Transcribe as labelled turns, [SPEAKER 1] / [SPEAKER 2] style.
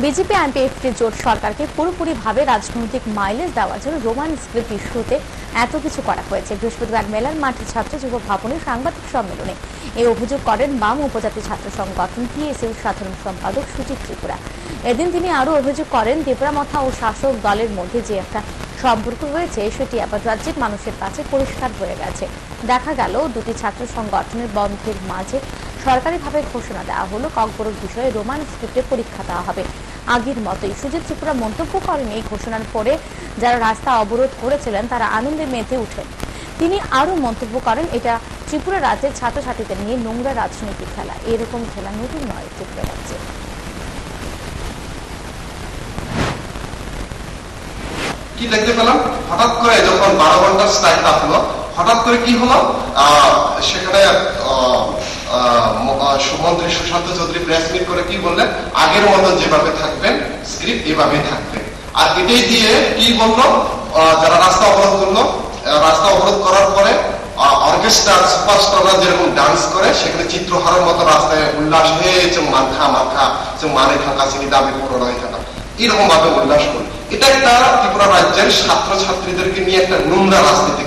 [SPEAKER 1] BJP IPFT জোট সরকারকে পুরোপুরিভাবে রাজনৈতিক মাইলেজ দেওয়ার জন্য রোমান স্ক্রিপ্ট ইস্যুতে এত কিছু করা হয়েছে। বৃহস্পতিবার মেলার মাঠে ছাত্র যুব ভবনে সাংবাদিক সম্মেলনে এই অভিযোগ করেন বাম উপজাতি ছাত্র সংগঠন টিএসএল সাধারণ সম্পাদক সুজিত ত্রিপুরা। এদিন তিনি আরও অভিযোগ করেন ত্রিপুরা মথা ও শাসক দলের মধ্যে যে একটা সম্পর্ক রয়েছে, সেটি আবার রাজ্যের মানুষের কাছে পরিষ্কার হয়ে গেছে। দেখা গেল, দুটি ছাত্র সংগঠনের বন্ধের মাঝে সরকারিভাবে ঘোষণা দেওয়া হলো ককবরক বিষয়ে রোমান স্ক্রিপ্টে পরীক্ষা দেওয়া হবে। আগের মতোই সুজিত ত্রিপুরা মন্তব্য করেন এই ঘোষণার পরে যারা রাস্তা অবরোধ করেছিলেন তারা আনন্দে মেতে উঠেন তিনি আরও মন্তব্য করেন, এটা ত্রিপুরা রাজ্যের ছাত্রছাত্রীদের নিয়ে নোংরা রাজনৈতিক খেলা। এরকম খেলা নতুন নয় ত্রিপুরা রাজ্যে।
[SPEAKER 2] কি দেখতে পেলাম? হঠাৎ করে যখন বারো ঘণ্টার স্ট্রাইক হলো হঠাৎ করে কি হলো? সেখানে আহ, সুশান্ত চৌধুরী প্রেস মিট করে কি বললেন? আগের যেভাবে থাকবেন স্ক্রিপ্ট এভাবেই থাকবে। আর এটাই দিয়ে কি যারা রাস্তা অবরোধ করল রাস্তা অবরোধ করার পরে অর্কেস্ট্রা সুপারস্টাররা যেরকম ডান্স করে সেখানে চিত্রহারের মতো রাস্তায় উল্লাস হয়েছে মাথা মাথা মানে থাকা চিনি দাবি থাকা এরকম ভাবে উল্লাস করে এটা একটা ত্রিপুরা রাজ্যের ছাত্র ছাত্রীদেরকে নিয়ে একটা নোংরা রাজনীতি